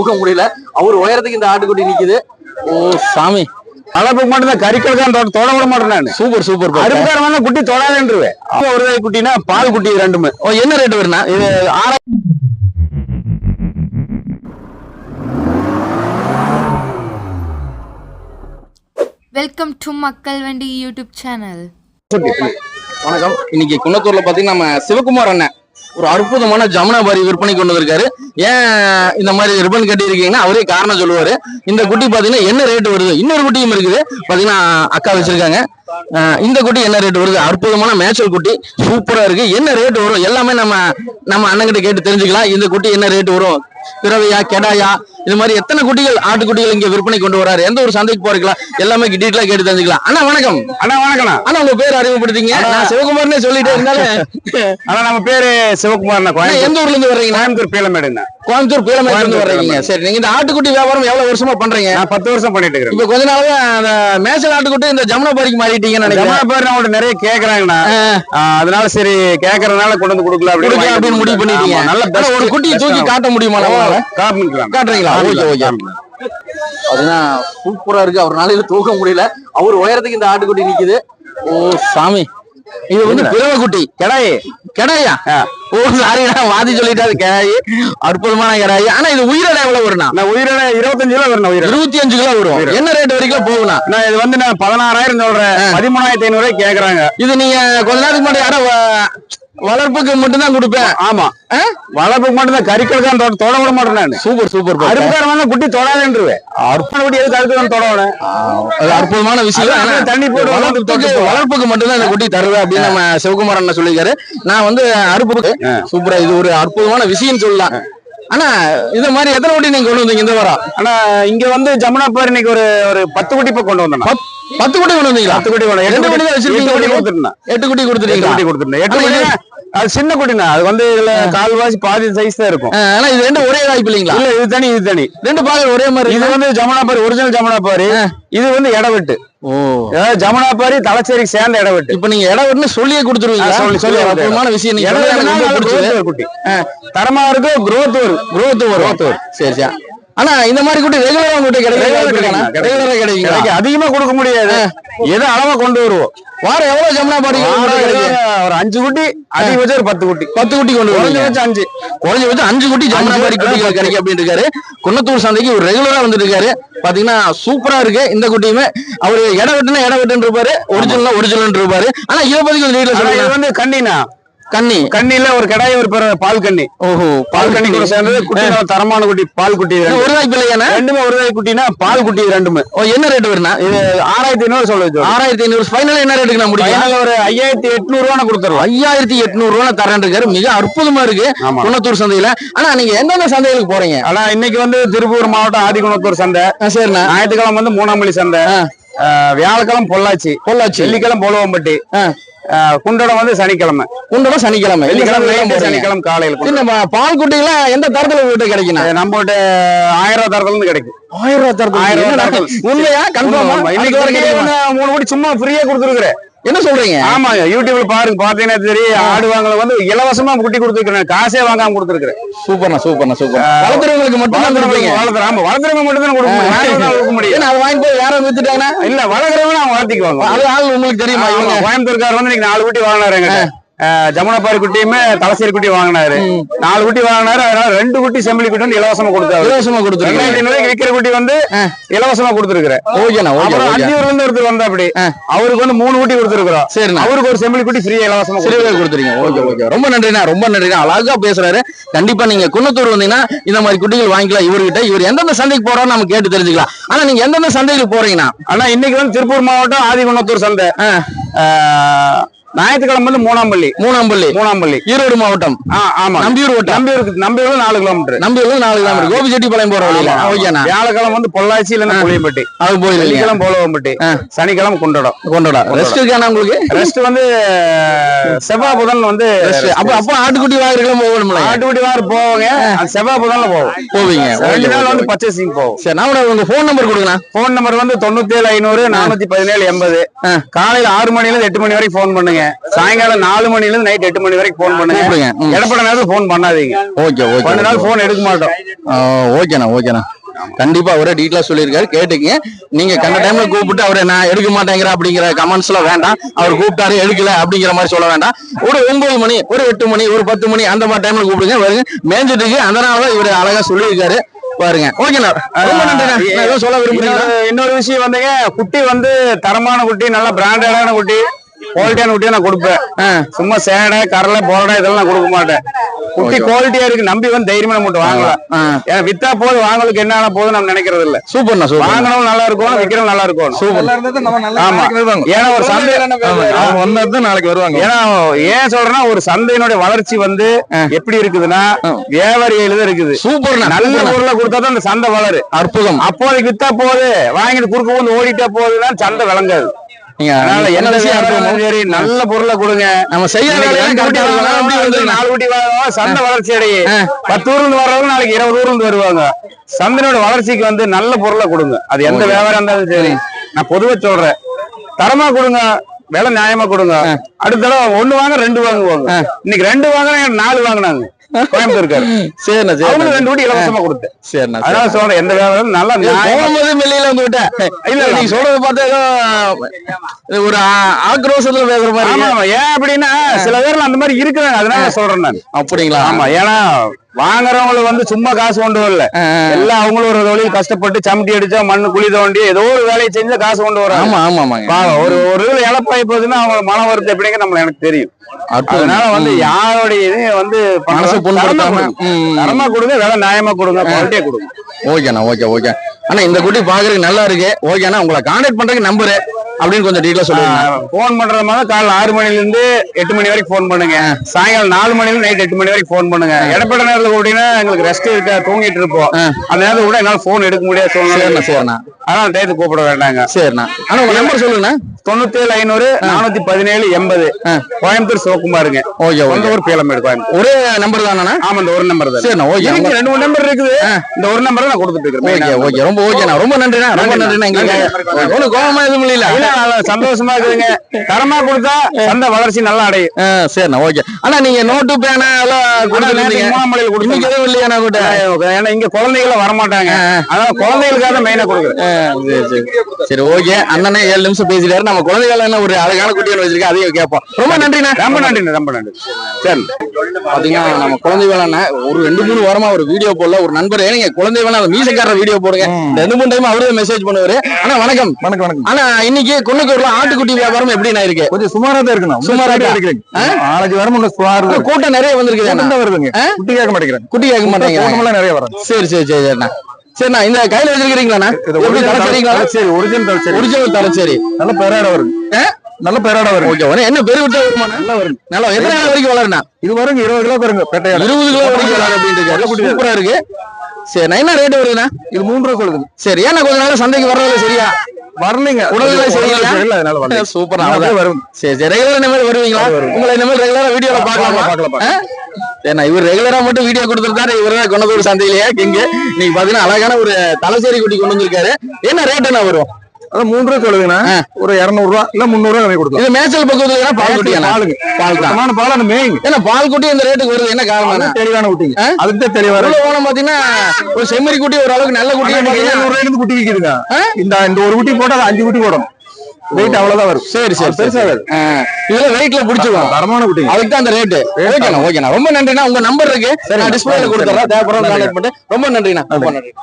தூக்க முடியல. அவர் உயரத்துக்கு இந்த ஆட்டுக்குட்டி நிக்குது. ஓ சாமி. அளப்புக்கு மட்டும் தான் கறிக்கல் தான் தொட விட மாட்டேன் நான். சூப்பர் சூப்பர் வந்து குட்டி தொடாதுன்றுவேன் ஒரு குட்டினா பால் குட்டி ரெண்டுமே. ஓ என்ன ரேட் வருண்ணா? இது ஆறாயிரம் வெல்கம் டு மக்கள் வண்டி யூடியூப் சேனல் வணக்கம். இன்னைக்கு குன்னத்தூர்ல பாத்தீங்கன்னா நம்ம சிவகுமார் அண்ணன். ஒரு அற்புதமான ஜமுனாபாரி விற்பனை கொண்டு வந்திருக்காரு. ஏன் இந்த மாதிரி ரிப்பன் கட்டி இருக்கீங்கன்னா அவரே காரணம் சொல்லுவாரு. இந்த குட்டி பாத்தீங்கன்னா என்ன ரேட் வருது? இன்னொரு குட்டியும் இருக்குது. பாத்தீங்கன்னா அக்கா வச்சிருக்காங்க. இந்த குட்டி என்ன ரேட் வருது? அற்புதமான மேய்ச்சல் குட்டி. சூப்பரா இருக்கு. என்ன ரேட் வரும்? எல்லாமே நம்ம நம்ம அண்ணன்கிட்ட கேட்டு தெரிஞ்சுக்கலாம். இந்த குட்டி என்ன ரேட் வரும்? பிறவையா கெடாயா? இது மாதிரி எத்தனை குட்டிகள் ஆட்டுக்குட்டிகள் இங்க விற்பனை கொண்டு வராரு? எந்த ஒரு சந்தைக்கு போறீங்களா? எல்லாமே டீட்டெயிலா கேட்டு தெரிஞ்சுக்கலாம். அண்ணா வணக்கம். அண்ணா வணக்கண்ணா ஆனா உங்க பேர் அறிமுகப்படுத்தீங்க நான் சிவகுமார்னே சொல்லிட்டே இருந்தாலும். ஆனா நம்ம பேரு அண்ணா, கோயம்புத்தூர் எந்த ஊர்ல இருந்து வர்றீங்க? கோயம்புத்தூர் பீலமேடுண்ணா. கோயம்புத்தூர் கோயம்புத்தூர் வர்றீங்க. சரி நீங்க இந்த ஆட்டுக்குட்டி வியாபாரம் எவ்வளவு வருஷமா பண்றீங்க? நான் பத்து வருஷம் பண்ணிட்டு இருக்கிறேன். இப்ப கொஞ்ச நாளா அந்த மேசல் ஆட்டுக்குட்டி இந்த ஜமுனாபாரிக்கு மாறிட்டீங்கன்னு நினைக்கிறேன். ஜமா பேர் அவங்கள்ட்ட நிறைய கேக்குறாங்கண்ணா. அதனால சரி கேக்குறதுனால கொண்டு வந்து கொடுக்கல கொடுக்கலாம் அப்படின்னு முடிவு பண்ணிட்டீங்க. நல்ல ஒரு குட்டியை தூக்கி காட்ட முடியுமா காட்டுறீங்களா? Okay okay. அதுதான் சூப்பரா இருக்கு. அவர் நாளையில தூக்க முடியல. அவர் உயரத்துக்கு இந்த ஆட்டுக்குட்டி நிக்குது. ஓ சாமி. இது வந்து பிறவ குட்டி. கிடாயி. கெடாயா. ஓ சாரி வாதி சொல்லிட்டாரு கெடாயி. அற்புதமான கெடாயி. ஆனா இது உயிரிழ எவ்வளவு வரும்னா? நான் உயிரின இருபத்தஞ்சு கிலோ வரணும் உயிரின இருபத்தி அஞ்சு கிலோ வரும். என்ன ரேட் வரைக்கும் போகும்னா? நான் இது வந்து நான் பதினாறாயிரம் சொல்றேன். பதிமூணாயிரத்தி ஐநூறு கேக்குறாங்க. இது நீங்க கொஞ்ச நேரத்துக்கு முன்னாடி யாரோ வளர்ப்புக்கு மட்டும் தான் கொடுப்பேன் ஆமா. வளர்ப்புக்கு மட்டும் தான் கறிக்கல் தான் தொட விட மாட்டேன் நான். சூப்பர் சூப்பர் வந்து குட்டி தொடாதுன்றுவேன் அருப்பான குட்டி எதுக்கு அதுக்கு தான் தொடவேன் அது அற்புதமான விஷயம். தண்ணி போட்டு வளர்ப்புக்கு. வளர்ப்புக்கு மட்டும் தான் இந்த குட்டி தருவேன் அப்படின்னு நம்ம சிவகுமார் அண்ணன் சொல்லியிருக்காரு. நான் வந்து அறுப்புக்கு சூப்பரா இது ஒரு அற்புதமான விஷயம் சொல்லலாம். ஆனா இந்த மாதிரி எத்தனை குட்டி நீங்க கொண்டு வந்தீங்க இந்த வாரம்? ஆனா இங்க வந்து ஜமுனா பேர் இன்னைக்கு ஒரு ஒரு பத்து குட்டி இப்ப கொண்டு வந்தேன் பத்- பத்து குட்டி கொண்டு வந்தீங்களா? பத்து குட்டி கொண்டு எட்டு குட்டி தான் வச்சிருக்கீங்க எட்டு குட்டி எட்டு கொடுத்துருக்கீங்களா குட்டி கொடுத்துருந்தேன் எட்டு குட்டி அது சின்ன குட்டினா அது வந்து இதுல கால்வாசி பாதி சைஸ் தான் இருக்கும். ஆனா இது ரெண்டு ஒரே வாய்ப்பு இல்லைங்களா இல்ல இது தனி இது தனி. ரெண்டு பாக்க ஒரே மாதிரி இது. வந்து ஜமுனா பாரி ஒரிஜினல் ஜமுனா பாரி இது வந்து இடவெட்டு ஓ. ஜமுனா பாரி தலைச்சேரிக்கு சேர்ந்த இடவெட்டு இப்ப நீங்க இடம் விட்டுன்னு சொல்லியே கொடுத்துருவீங்க சொல்லி- சொல்லி அற்புதமான விஷயம் நீங்க குட்டி. தரமா இருக்கு growth வரும். Growth வரும். சரி சரி. ஆனா இந்த மாதிரி குட்டி ரெகுலரா உங்ககிட்ட கிடைக்கும் கிடைக்கும். ரெகுலரா கிடைக்குங்களா? கிடைக்கும். அதிகமா கொடுக்க முடியாது. எது அளவா கொண்டு வருவோம்? வாரம் எவ்வளவு ஜமுனா பாடி ஒரு அஞ்சு குட்டி அதிகபட்சம் ஒரு பத்து குட்டி. பத்து குட்டி கொண்டு வருவீங்க. குறைஞ்சபட்சம் அஞ்சு. குறைஞ்ச வச்சு அஞ்சு குட்டி ஜமுனா அஞ்சு பாடி குட்டி. கிடைக்கும் அப்படின்னு இருக்காரு குன்னத்தூர் சந்தைக்கு ஒரு ரெகுலரா வந்துட்டு இருக்காரு. பாத்தீங்கன்னா சூப்பரா இருக்கு இந்த குட்டியுமே. அவரு இடம் வெட்டுனா இடம் வெட்டுன்னு இருப்பாரு ஒரிஜினல் ஒரிஜினல் இருப்பாரு ஆனா இதை பத்தி கொஞ்சம் சொல்லுங்க. வந்து கண்ணினா. கன்னி கண்ணில ஒரு கடாய் ஒரு பிற- பால் கண்ணி ஓஹோ பால் கண்ணி கூட சேர்ந்தது. குட்டி தரமான குட்டி பால் குட்டி. ஒரு வாய்ப்பு இல்லையாண்ணா ரெண்டுமே ஒரு தாய் குட்டினா பால் குட்டி ரெண்டுமே. ஓ என்ன ரேட் வருண்ணா? இது ஆறாயிரத்தி ஐநூறு சொல்லுது ஆறாயிரத்தி ஐநூறு. ஃபைனல் என்ன ரேட்டுக்கு நான் முடியும்? ஒரு ஐயாயிரத்தி எட்நூறு ரூபா கொடுத்துருவோம் ஐயாயிரத்தி எட்நூறு ரூபா தரேன் இருக்காரு மிக அற்புதமா இருக்கு ஆமா. குன்னத்தூர் சந்தையில. ஆனா நீங்க எந்தெந்த சந்தைகளுக்கு போறீங்க? ஆனா இன்னைக்கு வந்து திருப்பூர் மாவட்டம் ஆதிகுணத்தூர் சந்தை. சரிண்ணா. ஞாயிற்றுக்கிழமை வந்து மூணாமல்லி சந்தை. ஆ. ஆஹ் வியாழக்கிழமை பொள்ளாச்சி. பொள்ளாச்சி. வெள்ளிக்கிழமை போலவம்பட்டி. குண்டடம் வந்து சனிக்கிழமை. குண்டடம் சனிக்கிழமை. சனிக்கிழமை காலையில் பால் குட்டிகளாம் எந்த தரத்துல உங்ககிட்ட கிடைக்கும். நம்ம கிட்ட ஆயிரம் ரூபாய் தரத்துல இருந்து கிடைக்கும். ஆயிரம் ரூபாய் தரத்துல ஆயிரம் ரூபாய். உண்மையா? கன்ஃபார்மா இன்னைக்கு வரைக்கும் மூணு கோடி சும்மா ஃப்ரீயா கொடுத்துருக்குறேன். என்ன சொல்றீங்க? ஆமா யூடியூப்ல பாருங்க பாத்தீங்கன்னா தெரியும் ஆடு வாங்கல வந்து இலவசமா குட்டி கொடுத்துருக்கேன் காசே வாங்காம கொடுத்துருக்கேன் சூப்பர்ண்ணா சூப்பர்ண்ணா சூப்பர் வளர்த்துறவங்களுக்கு மட்டும் தான் கொடுப்பீங்க. வளர்த்துற ஆமா வளர்த்துறவங்க மட்டும் தான் கொடுக்க முடியும். யாரும் கொடுக்க முடியும் அதை வாங்கி போய் யாரும் வித்துட்டாங்கன்னா? இல்ல வளர்க்குறவங்க அவங்க வளர்த்திக்குவாங்க அது ஆள் உங்களுக்கு தெரியுமா இவங்க? கோயம்புத்தூர்கார் வந்து இன்னைக்கு நாலு குட்டி வாங்கினாரு எங்கிட்ட ஜமுனாபாரி குட்டியுமே தலசேரி குட்டி வாங்கினாரு. நாலு குட்டி வாங்கினாரு அதனால ரெண்டு குட்டி செம்பிளி குட்டி வந்து இலவசமா கொடுத்தாரு. இலவசமா ஐநூறு விக்கிற குட்டி வந்து இலவசமா கொடுத்துருக்கிறேன். ஓகேண்ணா ஓகே அஞ்சூர்ல இருந்து ஒருத்தர் வந்தா அப்படி. அவருக்கு வந்து மூணு குட்டி கொடுத்துருக்கிறோம். சரிண்ணா. அவருக்கு ஒரு செம்பிளி குட்டி ஃப்ரீயா இலவசமா சிறுவை கொடுத்துறீங்க ஓகே ஓகே. ரொம்ப நன்றிண்ணா ரொம்ப நன்றிண்ணா. அழகா பேசுறாரு. கண்டிப்பா நீங்க குன்னத்தூர் வந்தீங்கன்னா இந்த மாதிரி குட்டிகள் வாங்கிக்கலாம் இவர்கிட்ட. இவர் எந்தெந்த சந்தைக்கு போறோம் நம்ம கேட்டு தெரிஞ்சுக்கலாம். ஆனா நீங்க எந்தெந்த சந்தைக்கு போறீங்கன்னா? ஆனா இன்னைக்கு வந்து திருப்பூர் மாவட்டம் ஆதிகுணத்தூர் சந்தை. ஆ, ஆஹ், ஞாயிற்றுக்கிழமை வந்து மூணாம்பள்ளி மூணாம்பள்ளி மூணாம்பள்ளி ஈரோடு மாவட்டம். ஆமா. நம்பியூர் வட்டம் நம்பியூருக்கு நம்பியூர் நாலு கிலோமீட்டர். நம்பியூர்ல நாலு கிலோமீட்டர். கோபிச்செட்டிப்பாளையம் போற வழியில. ஓகேண்ணா வியாழக்கிழமை வந்து பொள்ளாச்சி இல்லைன்னா புளியம்பட்டி. அது போயிருக்கீங்க வெள்ளிக்கிழமை போலவம்பட்டி. சனிக்கிழமை குண்டடம். கொண்டோடா ரெஸ்ட் இருக்காண்ணா உங்களுக்கு? ரெஸ்ட் வந்து செவ்வாய் புதன் வந்து. அப்ப அப்ப ஆட்டுக்குட்டி வாங்குறதுக்கு போகணும்ல? ஆட்டுக்குட்டி வாரம் போவோங்க. செவ்வாய் புதன்ல போவோம். போவீங்க. ரெண்டு நாள் வந்து. பர்ச்சேசிங் போவோம். சரி நான் உங்க ஃபோன் நம்பர் கொடுங்கண்ணா போன் நம்பர் வந்து தொண்ணூத்தி ஏழு ஐநூறு நானூத்தி பதினேழு எண்பது. காலையில ஆறு மணில இருந்து எட்டு மணி வரைக்கும் போன் பண்ணுங்க. பண்ணுங்க சாயங்காலம் நாலு மணில இருந்து நைட் எட்டு மணி வரைக்கும் போன் பண்ணுங்க. இடப்பட நேரத்துல போன் பண்ணாதீங்க. ஓகே ஓகே கொஞ்ச நாள் போன் எடுக்க மாட்டோம். ஓகேண்ணா ஓகேண்ணா. கண்டிப்பா அவரே டீட்டெயிலா சொல்லியிருக்காரு கேட்டுக்கங்க. நீங்க கண்ட டைம்ல கூப்பிட்டு அவரை நான் எடுக்க மாட்டேங்கிற அப்படிங்கிற கமெண்ட்ஸ் எல்லாம் வேண்டாம். அவர் கூப்பிட்டாரு எடுக்கல அப்படிங்கிற மாதிரி சொல்ல வேண்டாம். ஒரு ஒன்பது மணி ஒரு எட்டு மணி ஒரு பத்து மணி அந்த மாதிரி டைம்ல கூப்பிடுங்க. வருங்க. மேஞ்சிட்டு இருக்கு அதனாலதான் இவர் அழகா சொல்லியிருக்காரு. பாருங்க. ஓகேண்ணா. சொல்ல விரும்புறீங்களா? இன்னொரு இன்னொரு விஷயம் வந்துங்க. குட்டி வந்து தரமான குட்டி நல்ல பிராண்டடான குட்டி. குவாலிட்டியான குட்டியை நான் கொடுப்பேன். சும்மா சேடை கரலை போரடை இதெல்லாம் நான் கொடுக்க மாட்டேன். குட்டி குவாலிட்டியா இருக்கு. நம்பி வந்து தைரியமா நம்ம மட்டும் வாங்கலாம். ஏன்னா வித்தா போது வாங்கலுக்கு என்ன ஆன போது நம்ம நினைக்கிறது இல்ல. சூப்பர் வாங்கணும் நல்லா இருக்கும் விக்கிறவங்க நல்லா இருக்கும் ஆமா. ஏன்னா ஒரு சந்தை வந்தது நாளைக்கு வருவாங்க. ஏன்னா ஏன் சொல்றேன்னா ஒரு சந்தையினுடைய வளர்ச்சி வந்து எப்படி இருக்குதுன்னா வியாபாரியில தான் இருக்குது. சூப்பர்ண்ணா நல்ல நல்ல பொருளை கொடுத்தா தான் அந்த சந்தை வளரு அற்புதம். அப்போதைக்கு வித்தா போகுது வாங்கிட்டு குறுக்க வந்து ஓடிட்டா போகுதுன்னா சந்தை விளங்காது. நீங்க அதனால என்ன விஷயம். சரி நல்ல பொருளை கொடுங்க. நம்ம வந்துருங்க. நாலு வாங்குறோம், சந்தை வளர்ச்சி அடையும் ஆ. பத்து ஊர்ல இருந்து வர்றவங்க நாளைக்கு இருபது ஊர்ல இருந்து வருவாங்க. சந்தையோட வளர்ச்சிக்கு வந்து நல்ல பொருளை கொடுங்க. அது எந்த. வியாபாரம் இருந்தாலும் சரி. நான் பொதுவா சொல்றேன். தரமா கொடுங்க விலை நியாயமா கொடுங்க. அடுத்த தடவை ஒண்ணு வாங்க ரெண்டு வாங்குவாங்க. இன்னைக்கு ரெண்டு வாங்கினா நாலு வாங்கினாங்க. கோயம்புத்தூர்காரு சரிண்ணா சரிண்ணா. ரெண்டு இலவசமா கொடுத்தேன். சரிண்ணா அதனால சொல்றேன் எந்த வியாபாரம் நல்லா போகும்போது வந்து விட்டேன் இல்ல. நீங்க சொல்றது பார்த்தா ஏதோ ஒரு ஆக்ரோஷத்துல பேசுற மாதிரி ஆமா ஏன் அப்படின்னா சில பேர்ல அந்த மாதிரி இருக்கிறாங்க. அதனால சொல்றேன் நான். அப்படிங்களா? ஆமா ஏன்னா வாங்குறவங்களுக்கு வந்து சும்மா காசு கொண்டு வரல. எல்லாம் அவங்களும் ஒரு தொழில் கஷ்டப்பட்டு சமட்டி அடிச்சா மண்ணு குழி தோண்டி ஏதோ ஒரு வேலையை செஞ்சு காசு கொண்டு வராங்க. ஆமா ஆமா ஒரு ஒரு இழப்பாய் போகுதுன்னா அவங்க மன வருத்தம் எப்படிங்க நம்ம எனக்கு தெரியும். அதனால வந்து. யாருடைய இதையும் வந்து மனசு புண்படுத்தாம. தரமா கொடுங்க. வேலை நியாயமா கொடுங்க குவாலிட்டியா கொடுங்க. ஓகேண்ணா ஓகே ஓகே. அண்ணா இந்த குட்டி பாக்குறதுக்கு நல்லா இருக்கு. ஓகேண்ணா உங்களை கான்டாக்ட் பண்றதுக்கு நம்பரு அப்படின்னு கொஞ்சம் டீட்டெயிலா சொல்லுங்க போன் பண்றது மாதிரி காலைல ஆறு மணில இருந்து எட்டு மணி வரைக்கும் போன் பண்ணுங்க. சாயங்காலம் நாலு மணில நைட் எட்டு மணி வரைக்கும் போன் பண்ணுங்க. இடப்பட்ட நேரத்துல கூட்டினா எங்களுக்கு ரெஸ்ட் இருக்கா தூங்கிட்டு இருப்போம். அந்த நேரத்துல கூட என்னால போன் எடுக்க முடியாது சூழ்நிலை. சரிண்ணா. அதனால டயத்துக்கு கூப்பிட வேண்டாங்க. சரிண்ணா. அண்ணா உங்க நம்பர் சொல்லுங்கண்ணா. தொண்ணூத்தி ஏழு ஐநூறு நானூத்தி பதினேழு எண்பது. கோயம்புத்தூர் சிவகுமாருங்க ஓகே ஓகே. ஊர் பேலமேடு கோயம்புத்தூர். ஒரே நம்பர் தானண்ணா? ஆமா இந்த ஒரு நம்பர் தான். சரிண்ணா ஓகே. ரெண்டு மூணு நம்பர் இருக்குது. இந்த ஒரு நம்பர் நான் கொடுத்துட்டு இருக்கேன் ஓகே ரொம்ப ஓகேண்ணா ரொம்ப நன்றிண்ணா. ரொம்ப நன்றிண்ணா. எங்களுக்கு ஒன்றும் கோபமா எதுவும் இல்ல சந்தோஷமா இருக்குதுங்க. தரமா கொடுத்தா சந்தை வளர்ச்சி நல்லா அடையும். சரிண்ணா. ஓகே. அண்ணா நீங்க நோட்டு பேனா எல்லாம் மூணாம் மலையில் கொடுத்தீங்க எதுவும் இல்லையாண்ணா கூட்ட ஏன்னா இங்க குழந்தைகள் வரமாட்டாங்க. அதனால குழந்தைகளுக்காக தான் மெயினா கொடுக்குறேன். சரி ஓகே. அண்ணனே ஏழு நிமிஷம் பேசிட்டாரு. நம்ம குழந்தைகள் என்ன ஒரு அழகான குட்டி ஒன்று வச்சிருக்கேன் அதையும் கேட்போம் ரொம்ப நன்றிண்ணா. ரொம்ப நன்றி ரொம்ப நன்றி. சரி. பாத்தீங்கன்னா நம்ம குழந்தை வேலை ஒரு ரெண்டு மூணு வாரமா ஒரு வீடியோ போடல. ஒரு நண்பர் நீங்க குழந்தை வேலை அந்த மீசக்கார வீடியோ போடுங்க. ரெண்டு மூணு டைம் அவரே மெசேஜ் பண்ணுவாரு. ஆனா வணக்கம். வணக்கம் வணக்கம். ஆனா இன்னைக்கு குன்னக்கூர்ல ஆட்டுக்குட்டி வியாபாரம் எப்படிண்ணா இருக்கு? கொஞ்சம் சுமாரா தான் இருக்கணும் சுமாரா இருக்கா? இருக்கிறேன் நாளைக்கு வர முடியல சுமார் கூட்டம் நிறைய வந்திருக்குது தான் வருதுங்க. குட்டி கேட்க மாட்டேங்கிறேன் குட்டி கேட்க கூட்டமெல்லாம் நிறைய வரும். சரி சரி சரி சரிண்ணா சரிண்ணா இந்த கையில வச்சிருக்கீங்களாண்ணா சரி ஒரிஜினல் தலைச்சேரி ஒரிஜினல் தலைச்சேரி நல்ல பெராட வருது ஆ? நல்ல பெராட வருது ஓகே வரும் என்ன பெரு விட்டா வருமா? நல்லா வரும். நல்லா எத்தனை நாள் வரைக்கும் வளருண்ணா? இது வருங்க இருபது கிலோ வருங்க பெட்டையாட. இருபது கிலோ வரைக்கும் இருக்காரு. சூப்பரா இருக்கு. சரி நான் என்ன ரேட் வருதுண்ணா? இது மூன்று ரூபா சொல்லுது சரி ஏன்னா கொஞ்ச நாள் சந்தைக்கு வர்றதில்ல சரியா? வரலைங்க. உடல்நிலை? சரியில்லை அதனால வரல சூப்பர். வரும். சரி சரி. ரெகுலர் இனிமேல் வருவீங்களா? உங்களை இனிமேல் ரெகுலரா வீடியோல பார்க்கலாமா. ஏன்னா இவர் ரெகுலரா மட்டும் வீடியோ கொடுத்துருக்காரு. இவர் தான் கொண்டதூர் சந்தையிலேயே கிங்க நீங்க பாத்தீங்கன்னா அழகான ஒரு தலைச்சேரி குட்டி கொண்டு வந்திருக்காரு. என்ன ரேட் என்ன வரும்? அது மூன்று ரூபா சொல்லுதுங்கண்ணா ஆ. ஒரு இருநூறு ரூபா இல்ல முந்நூறு ரூபா கம்மி கொடுக்கலாம். இது மேய்ச்சல் பக்கத்துல பால் குட்டியா பாலுங்க. பால் தான். பால் அந்த மேய்ங்க? ஏன்னா பால் குட்டி இந்த ரேட்டுக்கு வருது. என்ன காரணம் தெளிவான குட்டிங்க? அதுக்கு தான் தெளிவா பாத்தீங்கன்னா ஒரு செம்மறி குட்டி ஒரு அளவுக்கு நல்ல குட்டி ஏழுநூறு ரூபாயில இருந்து குட்டி விக்குதுங்க. இந்த இந்த ஒரு குட்டி போட்டா அஞ்சு குட்டி போடும். வெயிட் அவ்வளவுதான் வரும். சரி சரி பெருசா வரும். இதுல வெயிட்ல பிடிச்சிருவோம். தரமான குட்டிங்க. அதுக்கு தான் அந்த ரேட் ஓகேண்ணா ஓகேண்ணா ரொம்ப நன்றிண்ணா. உங்க நம்பர் இருக்கு. நான் டிஸ்பிளேல கொடுத்துறேன். தேவைப்படுறோம் கான்டாக்ட் பண்ணிட்டு. ரொம்ப நன்றிண்ணா. ரொம்ப நன்றி.